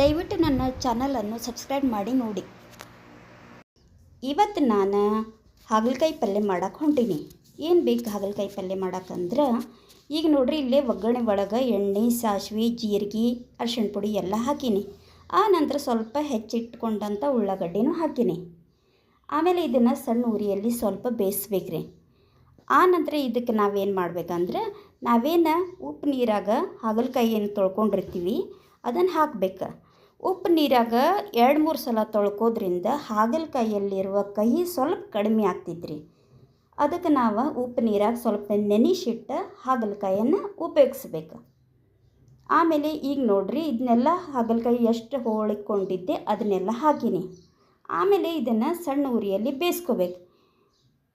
ದಯವಿಟ್ಟು ನನ್ನ ಚಾನಲನ್ನು ಸಬ್ಸ್ಕ್ರೈಬ್ ಮಾಡಿ ನೋಡಿ. ಇವತ್ತು ನಾನು ಹಾಗಲಕಾಯಿ ಪಲ್ಯ ಮಾಡಕ್ಕೆ ಹೊಂಟೀನಿ. ಏನು ಬೇಕು ಹಾಗಲಕಾಯಿ ಪಲ್ಯ ಮಾಡಕ್ಕಂದ್ರೆ ಈಗ ನೋಡ್ರಿ ಇಲ್ಲೇ ಒಗ್ಗರಣೆ ಒಳಗೆ ಎಣ್ಣೆ, ಸಾಸಿವೆ, ಜೀರಿಗೆ, ಅರ್ಶಿಣ ಪುಡಿ ಎಲ್ಲ ಹಾಕೀನಿ. ಆ ನಂತರ ಸ್ವಲ್ಪ ಹೆಚ್ಚಿಟ್ಕೊಂಡಂಥ ಉಳ್ಳಾಗಡ್ಡಿನೂ ಹಾಕೀನಿ. ಆಮೇಲೆ ಇದನ್ನು ಸಣ್ಣ ಉರಿಯಲ್ಲಿ ಸ್ವಲ್ಪ ಬೇಯಿಸ್ಬೇಕ್ರಿ. ಆ ನಂತರ ಇದಕ್ಕೆ ನಾವೇನು ಮಾಡಬೇಕಂದ್ರೆ, ನಾವೇನು ಉಪ್ಪು ನೀರಾಗ ಹಾಗಲಕಾಯಿಯನ್ನು ತೊಳ್ಕೊಂಡಿರ್ತೀವಿ, ಅದನ್ನು ಹಾಕ್ಬೇಕು. ಉಪ್ಪು ನೀರಾಗ ಎರಡು ಮೂರು ಸಲ ತೊಳ್ಕೋದ್ರಿಂದ ಹಾಗಲಕಾಯಿಯಲ್ಲಿರುವ ಕಹಿ ಸ್ವಲ್ಪ ಕಡಿಮೆ ಆಗ್ತಿದ್ರಿ ಅದಕ್ಕೆ ನಾವು ಉಪ್ಪು ನೀರಾಗ ಸ್ವಲ್ಪ ನೆನೆಸಿಟ್ಟು ಹಾಗಲಕಾಯಿಯನ್ನು ಉಪಯೋಗಿಸ್ಬೇಕು. ಆಮೇಲೆ ಈಗ ನೋಡ್ರಿ ಇದನ್ನೆಲ್ಲ ಹಾಗಲಕಾಯಿ ಎಷ್ಟು ಹೋಳಿಕೊಂಡಿದ್ದೆ ಅದನ್ನೆಲ್ಲ ಹಾಕಿನಿ ಆಮೇಲೆ ಇದನ್ನು ಸಣ್ಣ ಉರಿಯಲ್ಲಿ ಬೇಯಿಸ್ಕೋಬೇಕು.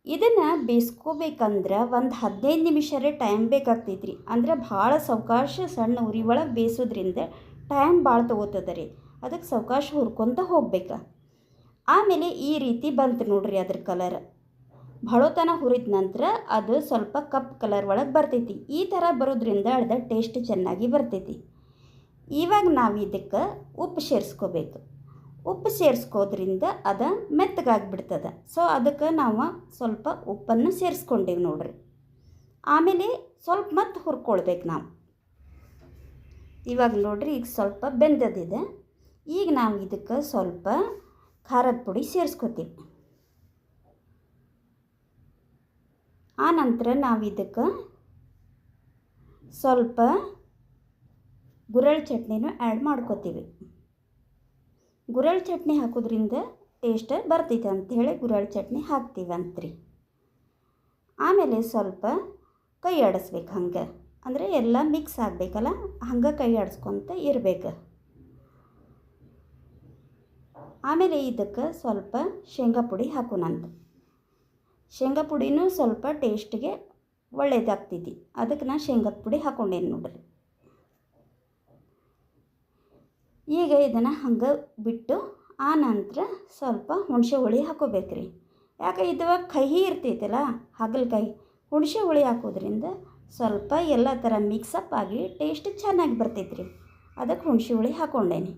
ಇದನ್ನು ಬೇಯಿಸ್ಕೋಬೇಕಂದ್ರೆ ಒಂದು ಹದಿನೈದು ನಿಮಿಷರೇ ಟೈಮ್ ಬೇಕಾಗ್ತೈತ್ರಿ. ಅಂದ್ರೆ ಭಾಳ ಸಾವಕಾಶ ಸಣ್ಣ ಉರಿ ಒಳಗೆ ಬೇಯಿಸೋದ್ರಿಂದ ಟೈಮ್ ಭಾಳ ತೊಗೋತದ ರೀ. ಅದಕ್ಕೆ ಸಾವಕಾಶ ಹುರ್ಕೊತ ಹೋಗ್ಬೇಕು. ಆಮೇಲೆ ಈ ರೀತಿ ಬಂತು ನೋಡ್ರಿ ಅದ್ರ ಕಲರ್ ಭಾಳತನ ಹುರಿದ ನಂತರ ಅದು ಸ್ವಲ್ಪ ಕಪ್ ಕಲರ್ ಒಳಗೆ ಬರ್ತೈತಿ. ಈ ಥರ ಬರೋದ್ರಿಂದ ಅಳ್ದ ಟೇಸ್ಟ್ ಚೆನ್ನಾಗಿ ಬರ್ತೈತಿ. ಇವಾಗ ನಾವು ಇದಕ್ಕೆ ಉಪ್ಪು ಸೇರಿಸ್ಕೋಬೇಕು. ಉಪ್ಪು ಸೇರಿಸ್ಕೋದ್ರಿಂದ ಅದು ಮೆತ್ತಗಾಗ್ಬಿಡ್ತದೆ. ಸೊ ಅದಕ್ಕೆ ನಾವು ಸ್ವಲ್ಪ ಉಪ್ಪನ್ನು ಸೇರಿಸ್ಕೊಂಡೇವೆ ನೋಡ್ರಿ. ಆಮೇಲೆ ಸ್ವಲ್ಪ ಮತ್ತೆ ಹುರ್ಕೊಳ್ಬೇಕು ನಾವು. ಇವಾಗ ನೋಡ್ರಿ ಈಗ ಸ್ವಲ್ಪ ಬೆಂದದಿದೆ. ಈಗ ನಾವು ಇದಕ್ಕೆ ಸ್ವಲ್ಪ ಖಾರದ ಪುಡಿ ಸೇರಿಸ್ಕೋತೀವಿ. ಆನಂತರ ನಾವು ಇದಕ್ಕೆ ಸ್ವಲ್ಪ ಗುರಳ್ ಚಟ್ನಿನೂ ಆ್ಯಡ್ ಮಾಡ್ಕೋತೀವಿ. ಗುರಳ್ ಚಟ್ನಿ ಹಾಕೋದ್ರಿಂದ ಟೇಸ್ಟ್ ಬರ್ತೈತೆ ಅಂಥೇಳಿ ಗುರಳ್ ಚಟ್ನಿ ಹಾಕ್ತೀವಂತ್ರಿ. ಆಮೇಲೆ ಸ್ವಲ್ಪ ಕೈ ಆಡಿಸ್ಬೇಕು ಹಂಗೆ. ಅಂದರೆ ಎಲ್ಲ ಮಿಕ್ಸ್ ಆಗಬೇಕಲ್ಲ? ಹಂಗೆ ಕೈ ಆಡಿಸ್ಕೊತ ಇರಬೇಕು. ಆಮೇಲೆ ಇದಕ್ಕೆ ಸ್ವಲ್ಪ ಶೇಂಗಾ ಪುಡಿ ಹಾಕೋಣಂತ ಶೇಂಗಾ ಪುಡಿನೂ ಸ್ವಲ್ಪ ಟೇಸ್ಟಿಗೆ ಒಳ್ಳೇದಾಗ್ತೈತಿ ಅದಕ್ಕೆ ನಾನು ಶೇಂಗಾದ ಪುಡಿ ಹಾಕ್ಕೊಂಡೇನು ನೋಡ್ರಿ. ಈಗ ಇದನ್ನು ಹಂಗೆ ಬಿಟ್ಟು ಆ ನಂತರ ಸ್ವಲ್ಪ ಹುಣಸೆ ಹುಳಿ ಹಾಕೋಬೇಕ್ರಿ. ಯಾಕೆ ಇದು ಕಹಿ ಇರ್ತೈತಲ್ಲ, ಹಾಗಲಕಾಯಿ. ಹುಣಸೆ ಹುಳಿ ಹಾಕೋದ್ರಿಂದ ಸ್ವಲ್ಪ ಎಲ್ಲ ಥರ ಮಿಕ್ಸಪ್ ಆಗಿ ಟೇಸ್ಟ್ ಚೆನ್ನಾಗಿ ಬರ್ತೈತ್ರಿ. ಅದಕ್ಕೆ ಹುಣಸೆ ಹುಳಿ ಹಾಕ್ಕೊಂಡೇನಿ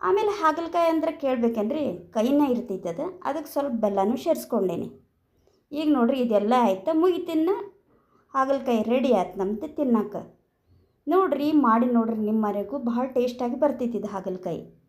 ಆಮೇಲೆ ಹಾಗಲಕಾಯಿ ಅಂದ್ರೆ ಕೇಳ್ಬೇಕೇನ್ರಿ? ಕೈನೇ ಇರ್ತೈತೆ ಅದು, ಅದಕ್ಕೆ ಸ್ವಲ್ಪ ಬೆಲ್ಲನೂ ಸೇರಿಸ್ಕೊಂಡೇನಿ. ಈಗ ನೋಡಿರಿ ಇದೆಲ್ಲ ಆಯ್ತಾ, ಮುಗಿತಿನ್ನ ಹಾಗಲಕಾಯಿ ರೆಡಿ ಆಯ್ತು ನಮ್ದು ತಿನ್ನಕ್ಕೆ. ನೋಡಿರಿ, ಮಾಡಿ ನೋಡ್ರಿ ನಿಮ್ಮ ಮನೆಗೂ ಭಾಳ ಟೇಸ್ಟಾಗಿ ಬರ್ತೈತಿದ್ದು ಹಾಗಲಕಾಯಿ.